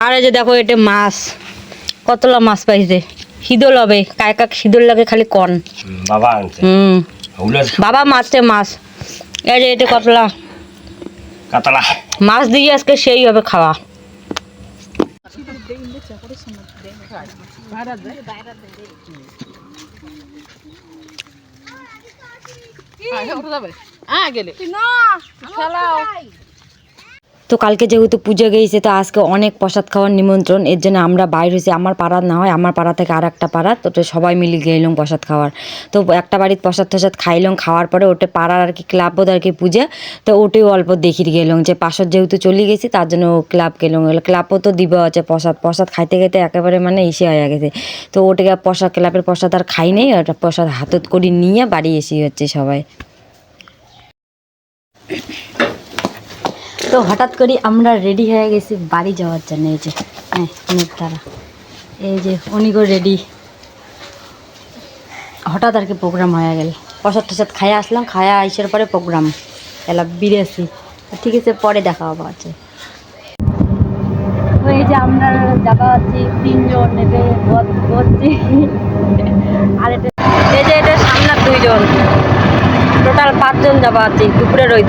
আর এই যে দেখো এটা মাছ। কতলা মাছ পাইছে? শীতল হবে কায় কাক শীতল লাগে খালি কন। বাবা হুম। বাবা মাছতে মাছ। এই যে এটা কতলা? কাতলা। মাছ দিয়ে আজকে সেই হবে খাওয়া। তো কালকে যেহেতু পুজো গিয়েছে তো আজকে অনেক প্রসাদ খাওয়ার নিমন্ত্রণ। এর জন্য আমরা বাইর হয়েছি, আমার পাড়ার না হয়, আমার পাড়া থেকে আর একটা পাড়া। তো সবাই মিলে গেলাম প্রসাদ খাওয়ার। তো একটা বাড়ির প্রসাদ টসাদ খাইলাম, খাওয়ার পরে ওটা পাড়ার আর কি ক্লাব বোধ আর কি পুজো। তো ওটাই অল্প দেখি গেলাম যে পাশত যেহেতু চলে গেছি, তার জন্য ক্লাব গেলাম। ক্লাবও তো দিব আছে প্রসাদ। প্রসাদ খাইতে খাইতে একেবারে মানে ইসে হয়ে গেছে। তো ওটাকে প্রসাদ, ক্লাবের প্রসাদ আর খাই নেই, ওটা প্রসাদ হাতত করে নিয়ে বাড়ি এসে হচ্ছে সবাই। তো হঠাৎ করে আমরা রেডি হয়ে গেছি বাড়ি যাওয়ার জন্য, এই যে হ্যাঁ তারা এই যে অনেকও রেডি হঠাৎ আর কি প্রোগ্রাম হয়ে গেল। প্রসাদ টসাদ খাইয়া আসলাম খায়া আইসার পরে প্রোগ্রাম এলা বিরেছি ঠিক আছে, পরে দেখা হবে আছে এই যে আমরা যাবা আছি, তিনজন এতে বসছি। আর এটা এই যে, এটা সামনের দুইজন। টোটাল পাঁচজন যাবা আছি দুপুরের ওই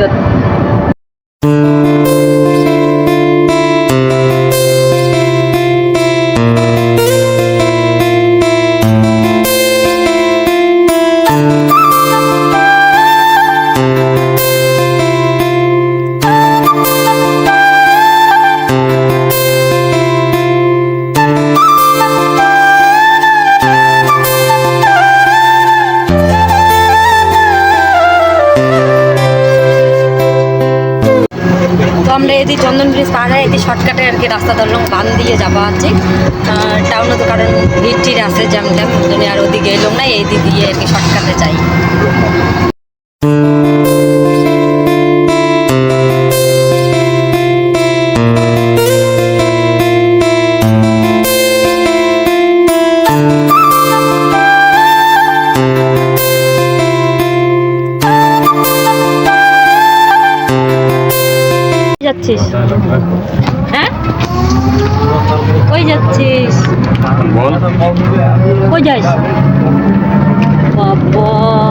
এদি চন্দন ব্রিজ পার যায় এটি শর্টকাটে আর কি রাস্তা ধরলাম বান দিয়ে যাওয়া আছে। টাউনে তো কারণ ভিড় টির আছে জ্যাম ট্যাম আর ওদিকে এলাম না, এই দিক দিয়ে আর কি শর্টকাটে যাই। যাচ্ছিস? হ্যাঁ? কই যাচ্ছিস? বল। কই যাইস বাবা।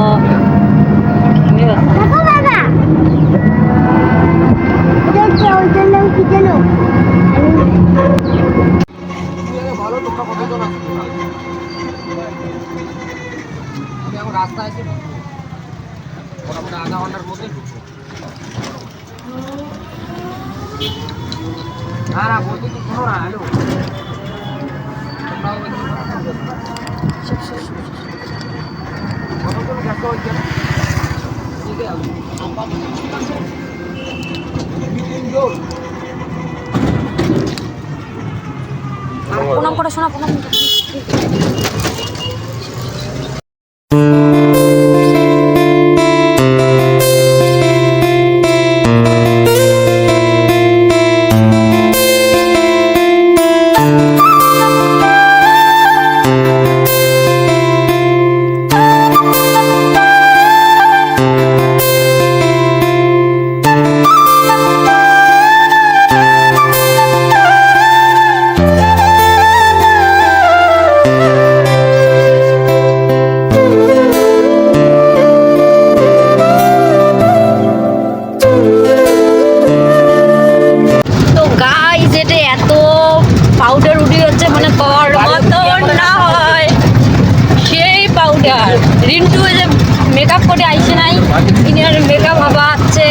প্রণাম করে শোনা প্রণাম পাউডার উঠে যাচ্ছে মানে কর মতো না হয়। সেই পাউডার রিন্টু যে মেকআপ করে আইসে নাই ইনার মেকআপ হবা আছে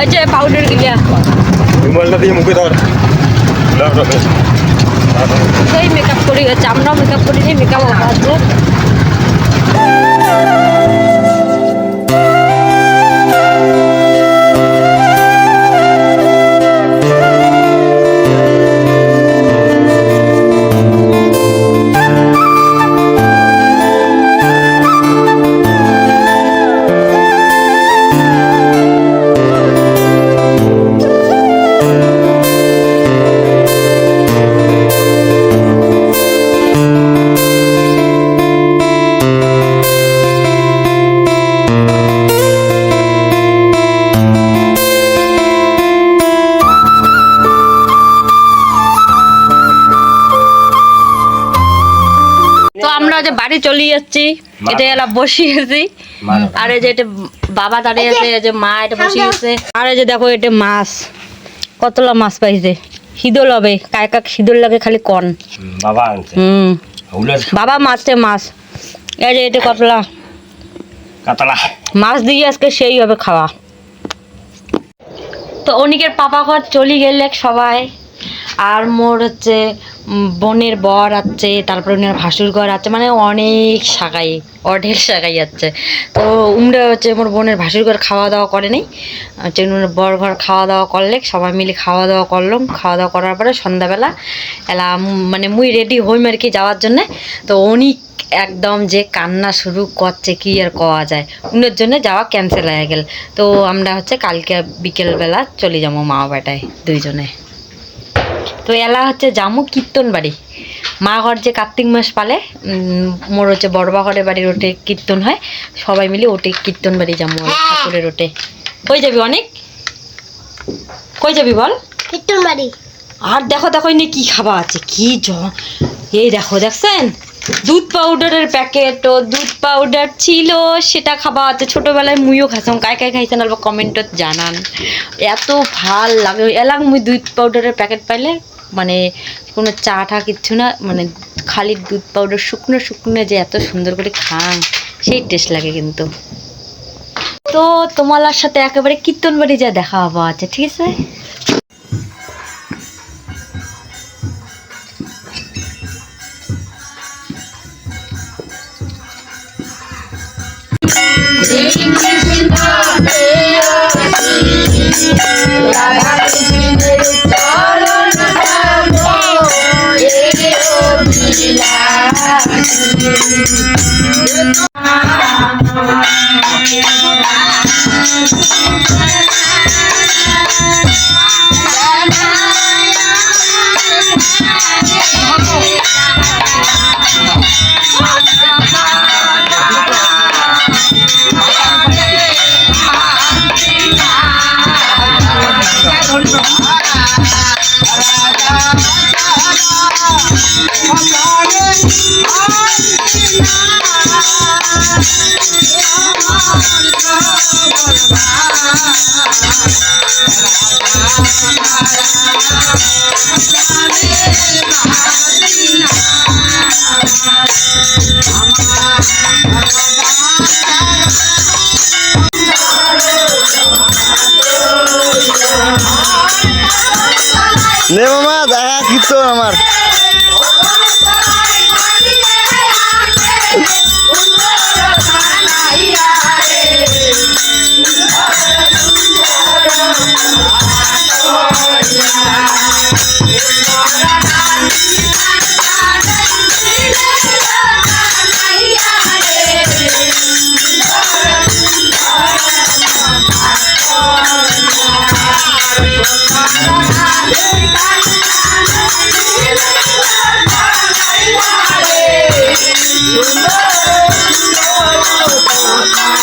এই যে পাউডার গিলা। রুমালটা দিয়ে মুখে ধর। ধর, ধর, ধর। সেই মেকআপ করে গেছে আমরাও মেকআপ করি নি মেকআপ হবা আছে যে বাড়ি চলে যাচ্ছি। এটা এলা বসিয়েছি। আর এই যে এটা বাবা দাঁড়িয়ে আছে এই যে মা এটা বসিয়েছে। আর এই যে দেখো এটা মাছ। কতলা মাছ পাইছে। হিদল হবে কায় কাক হিদল লাগে খালি কন। বাবা হুম বাবা মাছতে মাছ। এই যে এটা কতলা। কাতলা। মাছ দিয়ে আজকে সেই হবে খাওয়া। তো অনিকের পাপা ঘর চলে গেলে সবাই। আর মোর হচ্ছে বোনের বর আছে, তারপরে ওনার ভাসুর ঘর আছে মানে অনেক শাখাই অঢের শাখাই আছে। তো উমরা হচ্ছে মোর বোনের ভাসুর ঘর খাওয়া দাওয়া করে নেই, হচ্ছে ওনার বর ঘর খাওয়া দাওয়া করলে, সবাই মিলে খাওয়া দাওয়া করলাম। খাওয়া দাওয়া করার পরে সন্ধ্যাবেলা এলা মানে মুই রেডি হইম আর কি যাওয়ার জন্যে। তো অনেক একদম যে কান্না শুরু করছে, কি আর কওয়া যায়। উনার জন্য যাওয়া ক্যান্সেল হয়ে গেল। তো আমরা হচ্ছে কালকে বিকেলবেলা চলে যাব মা বাটায় দুইজনে। তো এলা হচ্ছে জামু কীর্তন বাড়ি। মা ঘর যে কার্তিক মাস পালে মোর হচ্ছে বড়বা ঘরের বাড়ির ওটে কীর্তন হয়। সবাই মিলে ওটে কীর্তন বাড়ি আর ঠাকুরের ওটে কই যাবি অনেক? কই যাবি বল? কীর্তন বাড়ি। আর দেখো দেখো এনে কি খাওয়া আছে কি জ এই দেখো দেখছেন? দুধ পাউডারের প্যাকেট ও দুধ পাউডার ছিল সেটা খাওয়া আছে। ছোটোবেলায় মুইও খাইতাম। কায় কায় খাইছেন অল্প কমেন্টত জানান। এত ভালো লাগে। এলাম মুই দুধ পাউডারের প্যাকেট পাইলে মানে কোনো চা টা কিচ্ছু না মানে খালি দুধ পাউডার শুকনো শুকনো যে এত সুন্দর করে খান, সেই টেস্ট লাগে কিন্তু। তো তোমালার সাথে একেবারে কীর্তন বাড়ি যা দেখা হওয়া আছে ঠিক আছে? নে মামা দেখা কীর্তন আমার Thank you.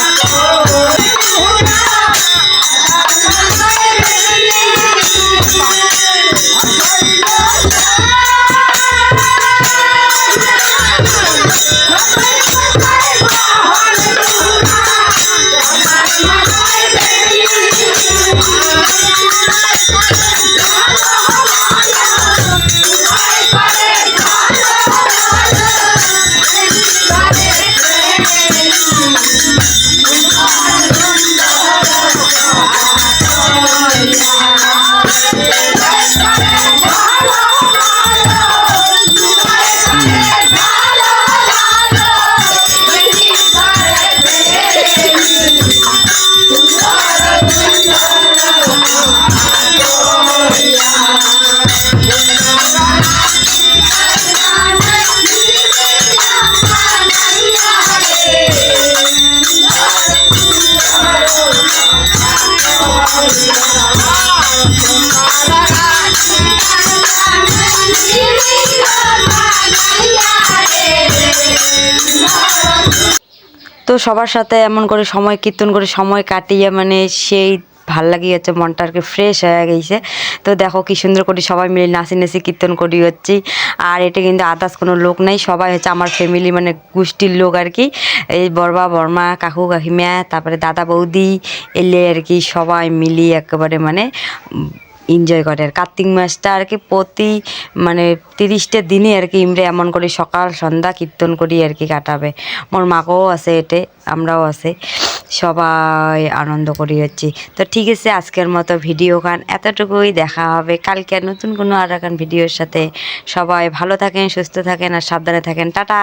来了，来了。তো সবার সাথে এমন করে সময়, কীর্তন করে সময় কাটিয়ে মানে সেই ভালো লাগি হচ্ছে, মনটা আর কি ফ্রেশ হয়ে গেছে। তো দেখো কি সুন্দর করে সবাই মিলে নাচি নাচি, কীর্তন করি হচ্ছি। আর এটা কিন্তু আদার্স কোনো লোক নাই, সবাই হচ্ছে আমার ফ্যামিলি মানে গোষ্ঠীর লোক আর কি। এই বরবা বর্মা কাকু, কাকিমা, তারপরে দাদা, বৌদি, এলে আর কি সবাই মিলিয়ে একেবারে মানে এনজয় করে। আর কার্তিক মাসটা আর কি প্রতি মানে তিরিশটা দিনে আর কি ইমরে এমন করে সকাল, সন্ধ্যা কীর্তন করি আর কি কাটাবে। মোর মাকেও আছে এতে, আমরাও আছে, সবাই আনন্দ করি হচ্ছি। তো ঠিক আছে, আজকের মতো ভিডিও গান এতটুকুই দেখা হবে। কালকে নতুন কোনো আর ভিডিওর সাথে। সবাই ভালো থাকেন, সুস্থ থাকেন, আর সাবধানে থাকেন। টাটা!